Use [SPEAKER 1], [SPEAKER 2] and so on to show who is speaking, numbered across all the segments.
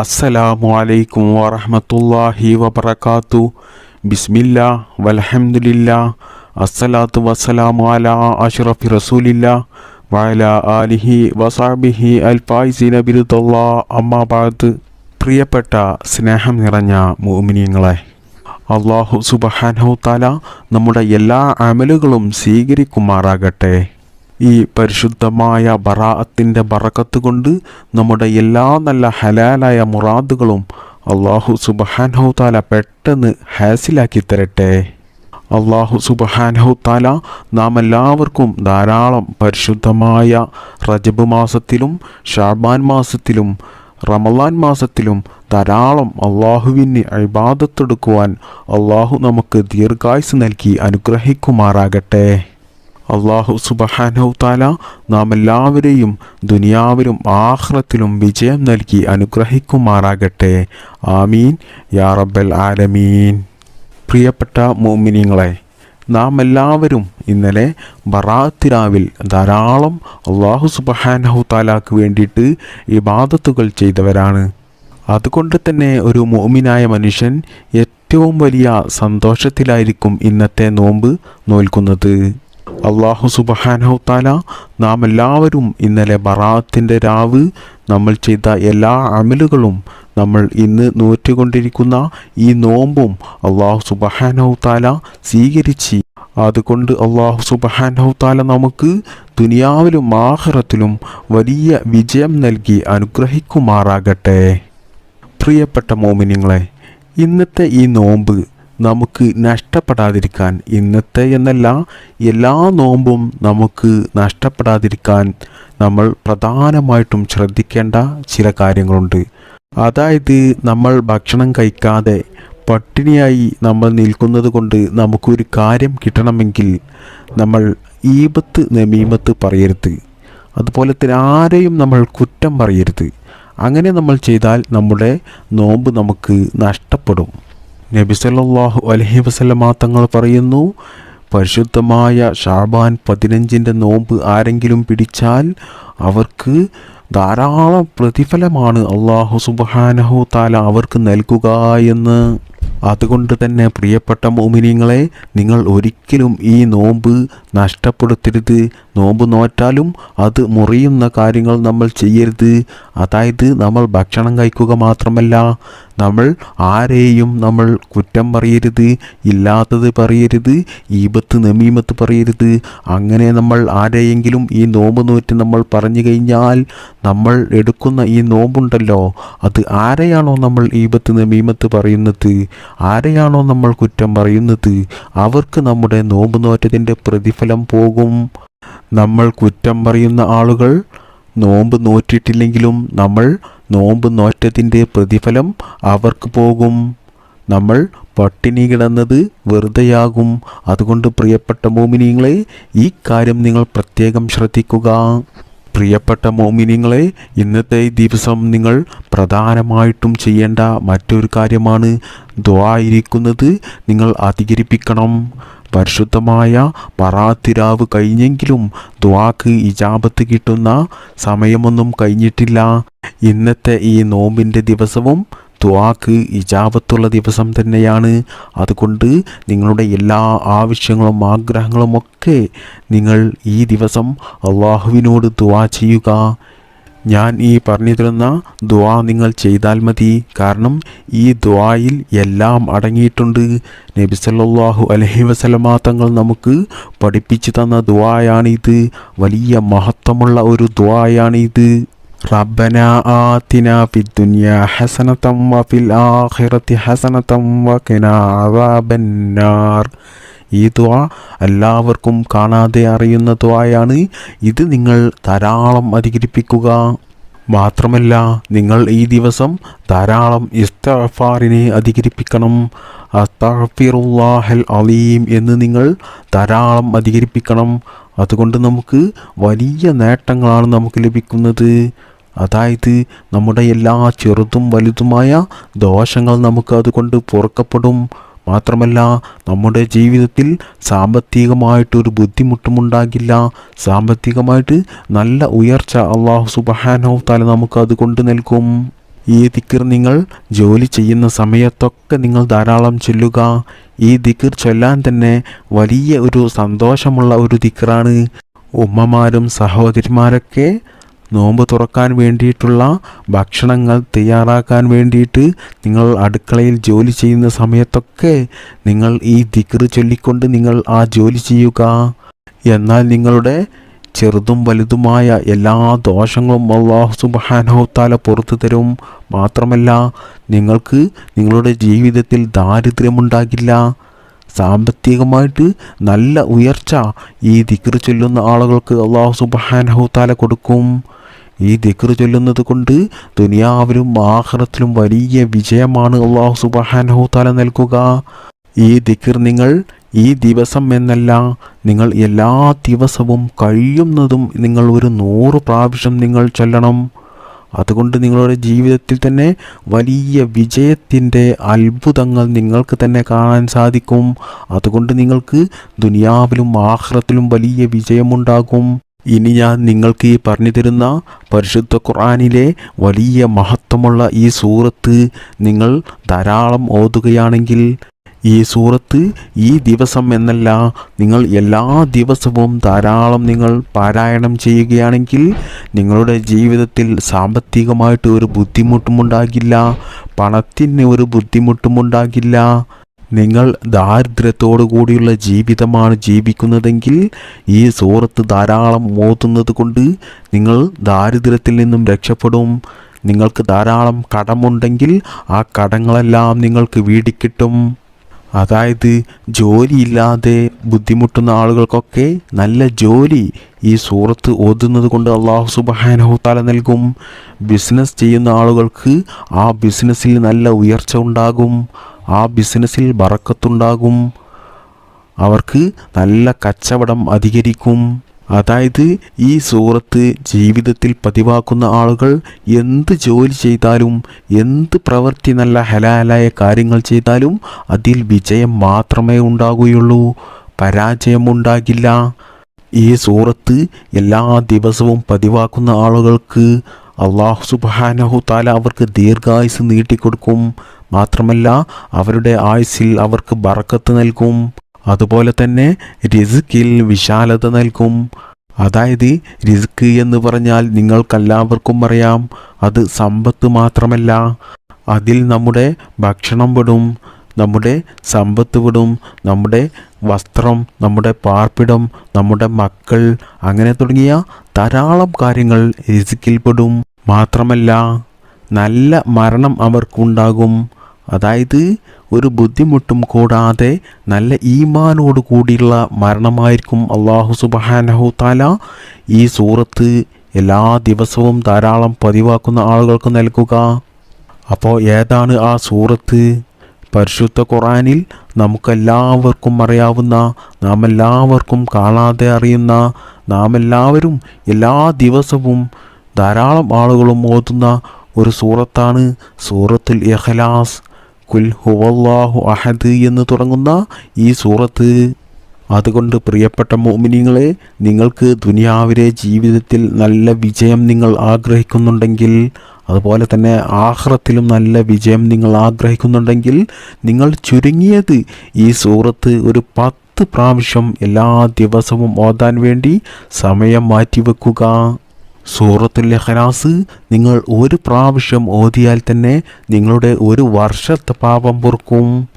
[SPEAKER 1] അസ്സലാമു അലൈക്കും വറഹമത്തല്ലാഹി വബർക്കാത്തു ബിസ്മില്ല വലഹമുല്ല അസ്സലാത്തു വസ്സലാമു അല അഷ്റഫി റസൂലില്ല വഅല ആലിഹി വസാബിഹി അൽ ഫായിസിന ബിരുദല്ലാ അമ്മാബാദ് പ്രിയപ്പെട്ട സ്നേഹം നിറഞ്ഞ മോമിനിയങ്ങളെ അള്ളാഹു സുബഹാനഹു താല നമ്മുടെ എല്ലാ അമലുകളും സ്വീകരിക്കുമാറാകട്ടെ. ഈ പരിശുദ്ധമായ ബറാഅത്തിന്റെ ബറക്കത്ത് കൊണ്ട് നമ്മുടെ എല്ലാ നല്ല ഹലാലായ മുറാദുകളും അള്ളാഹു സുബഹാനഹു താല പെട്ടെന്ന് ഹാസിലാക്കി തരട്ടെ. അള്ളാഹു താല നാം എല്ലാവർക്കും ധാരാളം പരിശുദ്ധമായ റജബ് മാസത്തിലും ഷാബാൻ മാസത്തിലും റമലാൻ മാസത്തിലും ധാരാളം അള്ളാഹുവിന് അഴിബാദത്തെടുക്കുവാൻ അള്ളാഹു നമുക്ക് ദീർഘായുസ് നൽകി അനുഗ്രഹിക്കുമാറാകട്ടെ. അള്ളാഹു സുബഹാനഹു താല നാം എല്ലാവരെയും ദുനിയാവിലും ആഹ്റത്തിലും വിജയം നൽകി അനുഗ്രഹിക്കുമാറാകട്ടെ. ആമീൻ. യാ റബ്ബൽ ആലമീൻ. പ്രിയപ്പെട്ട മോമിനിങ്ങളെ നാം എല്ലാവരും ഇന്നലെ ബറാത്തിരാവിൽ ധാരാളം അള്ളാഹു സുബഹാനഹുത്താലാക്ക് വേണ്ടിയിട്ട് ഇബാദത്തുകൾ ചെയ്തവരാണ്. അതുകൊണ്ട് തന്നെ ഒരു മോമിനായ മനുഷ്യൻ ഏറ്റവും വലിയ സന്തോഷത്തിലായിരിക്കും ഇന്നത്തെ നോമ്പ് നോൽക്കുന്നത്. അള്ളാഹു സുബഹാനഹു താല നാം എല്ലാവരും ഇന്നലെ ബറാത്തിന്റെ രാവ് നമ്മൾ ചെയ്ത എല്ലാ അമലുകളും നമ്മൾ ഇന്ന് നൂറ്റുകൊണ്ടിരിക്കുന്ന ഈ നോമ്പും അള്ളാഹു സുബഹാനഹു താല സ്വീകരിച്ച് അതുകൊണ്ട് അള്ളാഹു സുബഹാനഹു താല നമുക്ക് ദുനിയാവിലും ആഹ്റത്തിലും വലിയ വിജയം നൽകി അനുഗ്രഹിക്കുമാറാകട്ടെ. പ്രിയപ്പെട്ട മോമിനിങ്ങളെ ഇന്നത്തെ ഈ നോമ്പ് നമുക്ക് നഷ്ടപ്പെടാതിരിക്കാൻ ഇന്നത്തെ എന്നല്ല എല്ലാ നോമ്പും നമുക്ക് നഷ്ടപ്പെടാതിരിക്കാൻ നമ്മൾ പ്രധാനമായിട്ടും ശ്രദ്ധിക്കേണ്ട ചില കാര്യങ്ങളുണ്ട്. അതായത് നമ്മൾ ഭക്ഷണം കഴിക്കാതെ പട്ടിണിയായി നമ്മൾ നിൽക്കുന്നത് കൊണ്ട് നമുക്കൊരു കാര്യം കിട്ടണമെങ്കിൽ നമ്മൾ ഈപത്ത് നമീമത്ത് പറയരുത്. അതുപോലെ തന്നെ ആരെയും നമ്മൾ കുറ്റം പറയരുത്. അങ്ങനെ നമ്മൾ ചെയ്താൽ നമ്മുടെ നോമ്പ് നമുക്ക് നഷ്ടപ്പെടും. നബി സല്ലാഹു അലൈഹി വസല്ലമ തങ്ങൾ പറയുന്നു പരിശുദ്ധമായ ഷാബാൻ പതിനഞ്ചിന്റെ നോമ്പ് ആരെങ്കിലും പിടിച്ചാൽ അവർക്ക് ധാരാളം പ്രതിഫലമാണ് അള്ളാഹു സുബഹാനഹു താല അവർക്ക് നൽകുക എന്ന്. അതുകൊണ്ട് തന്നെ പ്രിയപ്പെട്ട മോമിനിയങ്ങളെ നിങ്ങൾ ഒരിക്കലും ഈ നോമ്പ് നഷ്ടപ്പെടുത്തരുത് നോമ്പ് നോറ്റാലും അത് മുറിയുന്ന കാര്യങ്ങൾ നമ്മൾ ചെയ്യരുത്. അതായത് നമ്മൾ ഭക്ഷണം കഴിക്കുക മാത്രമല്ല നമ്മൾ ആരെയും നമ്മൾ കുറ്റം പറയരുത് ഇല്ലാത്തത് പറയരുത് ഈപത്ത് നമീമത്ത് പറയരുത്. അങ്ങനെ നമ്മൾ ആരെയെങ്കിലും ഈ നോമ്പ് നോറ്റ് നമ്മൾ പറഞ്ഞു കഴിഞ്ഞാൽ നമ്മൾ എടുക്കുന്ന ഈ നോമ്പുണ്ടല്ലോ അത് ആരെയാണോ നമ്മൾ ഈപത്ത് നമീമത്ത് പറയുന്നത്? ആരെയാണോ നമ്മൾ കുറ്റം പറയുന്നത്? അവർക്ക് നമ്മുടെ നോമ്പ് നോറ്റതിന്റെ പ്രതിഫലം പോകും. നമ്മൾ കുറ്റം പറയുന്ന ആളുകൾ നോമ്പ് നോറ്റിട്ടില്ലെങ്കിലും നമ്മൾ നോമ്പ് നോറ്റതിന്റെ പ്രതിഫലം അവർക്ക് പോകും. നമ്മൾ പട്ടിണി കിടന്നത് വെറുതെയാകും. അതുകൊണ്ട് പ്രിയപ്പെട്ട മോമിനിയങ്ങളെ ഈ കാര്യം നിങ്ങൾ പ്രത്യേകം ശ്രദ്ധിക്കുക. പ്രിയപ്പെട്ട മോമിനിയങ്ങളെ ഇന്നത്തെ ദിവസം നിങ്ങൾ പ്രധാനമായിട്ടും ചെയ്യേണ്ട മറ്റൊരു കാര്യമാണ് ദ്വായിരിക്കുന്നത് നിങ്ങൾ അധികരിപ്പിക്കണം. പരിശുദ്ധമായ പറാത്തിരാവ് കഴിഞ്ഞെങ്കിലും ദ്വാക്ക് ഇജാബത്ത് കിട്ടുന്ന സമയമൊന്നും കഴിഞ്ഞിട്ടില്ല. ഇന്നത്തെ ഈ നോമ്പിന്റെ ദിവസവും ദ്വാക്ക് ഇജാബത്തുള്ള ദിവസം തന്നെയാണ്. അതുകൊണ്ട് നിങ്ങളുടെ എല്ലാ ആവശ്യങ്ങളും ആഗ്രഹങ്ങളും ഒക്കെ നിങ്ങൾ ഈ ദിവസം അള്ളാഹുവിനോട് ദ്വാ ചെയ്യുക. ഞാൻ ഈ പറഞ്ഞു തരുന്ന നിങ്ങൾ ചെയ്താൽ മതി. കാരണം ഈ ദ്വായിൽ എല്ലാം അടങ്ങിയിട്ടുണ്ട്. നബി സല്ലല്ലാഹു അലൈഹി വസല്ലമ തങ്ങൾ നമുക്ക് പഠിപ്പിച്ചു തന്ന ദ്വായാണിത് വലിയ മഹത്വമുള്ള ഒരു ദ്വായാണിത് في الدنيا حسنة وفي വഫിൽ ആഖിറതി وقنا വഖിനാ അദാബന്നാർ ഈ ദ്വാ എല്ലാവർക്കും കാണാതെ അറിയുന്ന ദ്വായാണ് ഇത് നിങ്ങൾ ധാരാളം അധികരിപ്പിക്കുക. മാത്രമല്ല നിങ്ങൾ ഈ ദിവസം ധാരാളം ഇസ്തഫാറിനെ അധികരിപ്പിക്കണം. അസ്തഫിറുല്ലാഹൽ അലീം എന്ന് നിങ്ങൾ ധാരാളം അധികരിപ്പിക്കണം. അതുകൊണ്ട് നമുക്ക് വലിയ നേട്ടങ്ങളാണ് നമുക്ക് ലഭിക്കുന്നത്. അതായത് നമ്മുടെ എല്ലാ ചെറുതും വലുതുമായ ദോഷങ്ങൾ നമുക്ക് അതുകൊണ്ട് പൊറുക്കപ്പെടും. മാത്രമല്ല നമ്മുടെ ജീവിതത്തിൽ സാമ്പത്തികമായിട്ടൊരു ബുദ്ധിമുട്ടും ഉണ്ടാകില്ല സാമ്പത്തികമായിട്ട് നല്ല ഉയർച്ച അള്ളാഹു സുബഹാനോ തല നമുക്ക് അതുകൊണ്ട് നൽകും. ഈ ദിക്കർ നിങ്ങൾ ജോലി ചെയ്യുന്ന സമയത്തൊക്കെ നിങ്ങൾ ധാരാളം ചൊല്ലുക. ഈ ദിക്കർ ചൊല്ലാൻ തന്നെ വലിയ ഒരു സന്തോഷമുള്ള ഒരു ദിക്കറാണ് ഉമ്മമാരും സഹോദരിമാരൊക്കെ നോമ്പ് തുറക്കാൻ വേണ്ടിയിട്ടുള്ള ഭക്ഷണങ്ങൾ തയ്യാറാക്കാൻ വേണ്ടിയിട്ട് നിങ്ങൾ അടുക്കളയിൽ ജോലി ചെയ്യുന്ന സമയത്തൊക്കെ നിങ്ങൾ ഈ ദിക്ർ ചൊല്ലിക്കൊണ്ട് നിങ്ങൾ ആ ജോലി ചെയ്യുക. എന്നാൽ നിങ്ങളുടെ ചെറുതും വലുതുമായ എല്ലാ ദോഷങ്ങളും അള്ളാഹു സുബാനോത്താല പുറത്തു തരും. മാത്രമല്ല നിങ്ങൾക്ക് നിങ്ങളുടെ ജീവിതത്തിൽ ദാരിദ്ര്യമുണ്ടാകില്ല. സാമ്പത്തികമായിട്ട് നല്ല ഉയർച്ച ഈ ദിക്ർ ചൊല്ലുന്ന ആളുകൾക്ക് അള്ളാഹു സുബാനഹുത്താല കൊടുക്കും. ഈ ദിക്ർ ചൊല്ലുന്നത് കൊണ്ട് ദുനിയാവിലും ആഹ്റത്തിലും വലിയ വിജയമാണ് അള്ളാഹു സുബാനഹുത്താല നൽകുക. ഈ ദിക്ർ നിങ്ങൾ ഈ ദിവസം എന്നല്ല നിങ്ങൾ എല്ലാ ദിവസവും കഴിയുന്നതും നിങ്ങൾ ഒരു നൂറ് പ്രാവശ്യം നിങ്ങൾ ചൊല്ലണം. അതുകൊണ്ട് നിങ്ങളുടെ ജീവിതത്തിൽ തന്നെ വലിയ വിജയത്തിന്റെ അത്ഭുതങ്ങൾ നിങ്ങൾക്ക് തന്നെ കാണാൻ സാധിക്കും. അതുകൊണ്ട് നിങ്ങൾക്ക് ദുനിയാവിലും ആഹ്റത്തിലും വലിയ വിജയമുണ്ടാകും. ഇനി ഞാൻ നിങ്ങൾക്ക് ഈ പറഞ്ഞു തരുന്ന പരിശുദ്ധ ഖുർആാനിലെ വലിയ മഹത്വമുള്ള ഈ സൂറത്ത് നിങ്ങൾ ധാരാളം ഓതുകയാണെങ്കിൽ ഈ സൂറത്ത് ഈ ദിവസം എന്നല്ല നിങ്ങൾ എല്ലാ ദിവസവും ധാരാളം നിങ്ങൾ പാരായണം ചെയ്യുകയാണെങ്കിൽ നിങ്ങളുടെ ജീവിതത്തിൽ സാമ്പത്തികമായിട്ട് ഒരു ബുദ്ധിമുട്ടും ഉണ്ടാകില്ല പണത്തിന് ഒരു ബുദ്ധിമുട്ടും ഉണ്ടാകില്ല നിങ്ങൾ ദാരിദ്ര്യത്തോടു കൂടിയുള്ള ജീവിതമാണ് ജീവിക്കുന്നതെങ്കിൽ ഈ സൂറത്ത് ധാരാളം ഓതുന്നത് കൊണ്ട് നിങ്ങൾ ദാരിദ്ര്യത്തിൽ നിന്നും രക്ഷപ്പെടും. നിങ്ങൾക്ക് ധാരാളം കടമുണ്ടെങ്കിൽ ആ കടങ്ങളെല്ലാം നിങ്ങൾക്ക് വീടിക്കിട്ടും. അതായത് ജോലിയില്ലാതെ ബുദ്ധിമുട്ടുന്ന ആളുകൾക്കൊക്കെ നല്ല ജോലി ഈ സൂറത്ത് ഓതുന്നത് കൊണ്ട് അള്ളാഹു സുബാനഹുത്താല നൽകും. ബിസിനസ് ചെയ്യുന്ന ആളുകൾക്ക് ആ ബിസിനസ്സിൽ നല്ല ഉയർച്ച ഉണ്ടാകും. ആ ബിസിനസ്സിൽ ബറക്കത്തുണ്ടാകും അവർക്ക് നല്ല കച്ചവടം അധികരിക്കും. അതായത് ഈ സൂറത്ത് ജീവിതത്തിൽ പതിവാക്കുന്ന ആളുകൾ എന്ത് ജോലി ചെയ്താലും എന്ത് പ്രവൃത്തി നല്ല ഹലാലായ കാര്യങ്ങൾ ചെയ്താലും അതിൽ വിജയം മാത്രമേ ഉണ്ടാകുകയുള്ളൂ. പരാജയം ഉണ്ടാകില്ല ഈ സൂറത്ത് എല്ലാ ദിവസവും പതിവാക്കുന്ന ആളുകൾക്ക് അള്ളാഹു സുബാനഹു താല അവർക്ക് ദീർഘായുസ് നീട്ടിക്കൊടുക്കും. മാത്രമല്ല അവരുടെ ആയുസ്സിൽ അവർക്ക് ബറക്കത്ത് നൽകും. അതുപോലെ തന്നെ റിസ്ക്കിൽ വിശാലത നൽകും. അതായത് റിസ്ക് എന്ന് പറഞ്ഞാൽ നിങ്ങൾക്കെല്ലാവർക്കും അറിയാം അത് സമ്പത്ത് മാത്രമല്ല. അതിൽ നമ്മുടെ ഭക്ഷണം പെടും നമ്മുടെ സമ്പത്ത് വിടും നമ്മുടെ വസ്ത്രം നമ്മുടെ പാർപ്പിടം നമ്മുടെ മക്കൾ അങ്ങനെ തുടങ്ങിയ ധാരാളം കാര്യങ്ങൾ റിസ്ക്കിൽപ്പെടും മാത്രമല്ല നല്ല മരണം അവർക്കുണ്ടാകും. അതായത് ഒരു ബുദ്ധിമുട്ടും കൂടാതെ നല്ല ഈമാനോട് കൂടിയുള്ള മരണമായിരിക്കും അള്ളാഹു സുബാനഹു താല ഈ സൂറത്ത് എല്ലാ ദിവസവും ധാരാളം പതിവാക്കുന്ന ആളുകൾക്ക് നൽകുക. അപ്പോൾ ഏതാണ് ആ സൂറത്ത്? പരിശുദ്ധ ഖുറാനിൽ നമുക്കെല്ലാവർക്കും അറിയാവുന്ന നാം എല്ലാവർക്കും കാണാതെ അറിയുന്ന നാം എല്ലാവരും എല്ലാ ദിവസവും ധാരാളം ആളുകളും ഓതുന്ന ഒരു സൂറത്താണ് സൂറത്തുൽ ഇഖ്ലാസ്. കുൽ ഹുവല്ലാഹു അഹദ് എന്ന് തുടങ്ങുന്ന ഈ സൂറത്ത്. അതുകൊണ്ട് പ്രിയപ്പെട്ട മോമിനിങ്ങളെ നിങ്ങൾക്ക് ദുനിയാവിലെ ജീവിതത്തിൽ നല്ല വിജയം നിങ്ങൾ ആഗ്രഹിക്കുന്നുണ്ടെങ്കിൽ അതുപോലെ തന്നെ ആഹ്റത്തിലും നല്ല വിജയം നിങ്ങൾ ആഗ്രഹിക്കുന്നുണ്ടെങ്കിൽ നിങ്ങൾ ചുരുങ്ങിയത് ഈ സൂറത്ത് ഒരു പത്ത് പ്രാവശ്യം എല്ലാ ദിവസവും ഓതാൻ വേണ്ടി സമയം മാറ്റിവെക്കുക. സൂറത്തുൽ ഇഖ്ലാസ് നിങ്ങൾ ഒരു പ്രാവശ്യം ഓതിയാൽ തന്നെ നിങ്ങളുടെ ഒരു വർഷത്തെ പാപം പൊറുക്കും.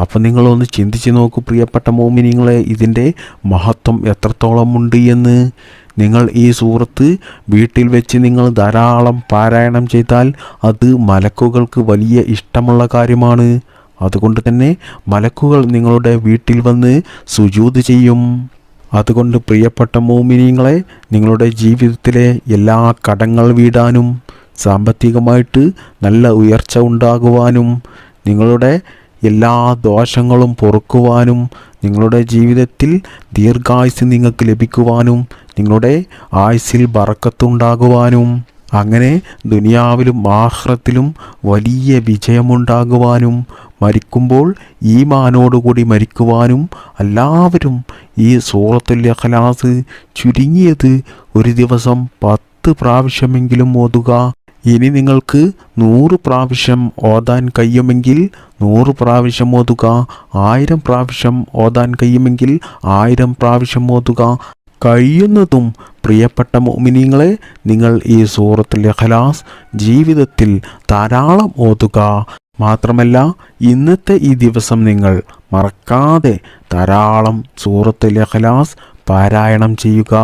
[SPEAKER 1] അപ്പം നിങ്ങളൊന്ന് ചിന്തിച്ച് നോക്കൂ പ്രിയപ്പെട്ട മോമിനിങ്ങളെ ഇതിന്റെ മഹത്വം എത്രത്തോളം ഉണ്ട് എന്ന്. നിങ്ങൾ ഈ സൂറത്ത് വീട്ടിൽ വെച്ച് നിങ്ങൾ ധാരാളം പാരായണം ചെയ്താൽ അത് മലക്കുകൾക്ക് വലിയ ഇഷ്ടമുള്ള കാര്യമാണ്. അതുകൊണ്ട് തന്നെ മലക്കുകൾ നിങ്ങളുടെ വീട്ടിൽ വന്ന് സുജൂത് ചെയ്യും. അതുകൊണ്ട് പ്രിയപ്പെട്ട മോമിനിയങ്ങളെ നിങ്ങളുടെ ജീവിതത്തിലെ എല്ലാ കടങ്ങൾ വീടാനും സാമ്പത്തികമായിട്ട് നല്ല ഉയർച്ച ഉണ്ടാകുവാനും നിങ്ങളുടെ എല്ലാ ദോഷങ്ങളും പൊറുക്കുവാനും നിങ്ങളുടെ ജീവിതത്തിൽ ദീർഘായുസ് നിങ്ങൾക്ക് ലഭിക്കുവാനും നിങ്ങളുടെ ആയുസ്സിൽ ബറക്കത്തുണ്ടാകുവാനും അങ്ങനെ ദുനിയാവിലും ആഹ്റത്തിലും വലിയ വിജയമുണ്ടാകുവാനും മരിക്കുമ്പോൾ ഈമാനോടുകൂടി മരിക്കുവാനും എല്ലാവരും ഈ സൂറത്തുൽ ഇഖ്ലാസ് ചുരുങ്ങിയത് ഒരു ദിവസം പത്ത് പ്രാവശ്യമെങ്കിലും ഓതുക. ഇനി നിങ്ങൾക്ക് നൂറ് പ്രാവശ്യം ഓതാൻ കഴിയുമെങ്കിൽ നൂറ് പ്രാവശ്യം ഓതുക. ആയിരം പ്രാവശ്യം ഓതാൻ കഴിയുമെങ്കിൽ ആയിരം പ്രാവശ്യം ഓതുക. കഴിയുന്നതും പ്രിയപ്പെട്ട മോമിനിങ്ങളെ നിങ്ങൾ ഈ സൂറത്തുൽ ഖലാസ് ജീവിതത്തിൽ ധാരാളം ഓതുക. മാത്രമല്ല ഇന്നത്തെ ഈ ദിവസം നിങ്ങൾ മറക്കാതെ ധാരാളം സൂറത്തുൽ ഇഖ്ലാസ് പാരായണം ചെയ്യുക.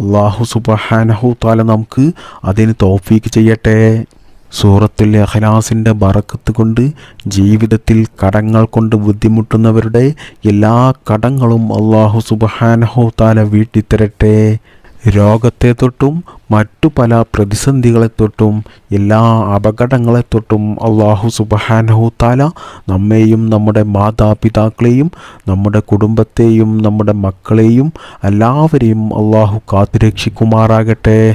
[SPEAKER 1] അള്ളാഹു സുബഹാനഹു താല നമുക്ക് അതിന് തോഫീക്ക് ചെയ്യട്ടെ. സൂറത്തുൽ അഖലാസിന്റെ ബറക്കത്ത് കൊണ്ട് ജീവിതത്തിൽ കടങ്ങൾ കൊണ്ട് ബുദ്ധിമുട്ടുന്നവരുടെ എല്ലാ കടങ്ങളും അള്ളാഹു സുബഹാനഹു താല വീട്ടിത്തരട്ടെ രോഗത്തെ തൊട്ടും മറ്റു പല പ്രതിസന്ധികളെ തൊട്ടും എല്ലാ അപകടങ്ങളെ തൊട്ടും അള്ളാഹു സുബഹാനഹു താല നമ്മെയും നമ്മുടെ മാതാപിതാക്കളെയും നമ്മുടെ കുടുംബത്തെയും നമ്മുടെ മക്കളെയും എല്ലാവരെയും അള്ളാഹു കാത്തുരക്ഷിക്കുമാറാകട്ടെ.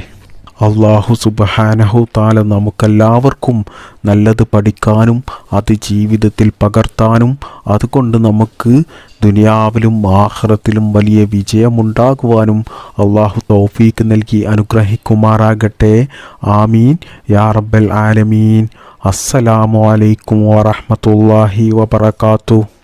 [SPEAKER 1] അള്ളാഹു സുബഹാനഹു താല നമുക്കെല്ലാവർക്കും നല്ലത് പഠിക്കാനും അത് ജീവിതത്തിൽ പകർത്താനും അതുകൊണ്ട് നമുക്ക് ദുനിയാവിലും ആഹ്റത്തിലും വലിയ വിജയമുണ്ടാകുവാനും അള്ളാഹു തൗഫീക്ക് നൽകി അനുഗ്രഹിക്കുമാറാകട്ടെ. ആമീൻ. യാ റബ്ബൽ ആലമീൻ. അസ്സലാമു അലൈക്കും വറഹ്മത്തുള്ളാഹി വബറകാതുഹു.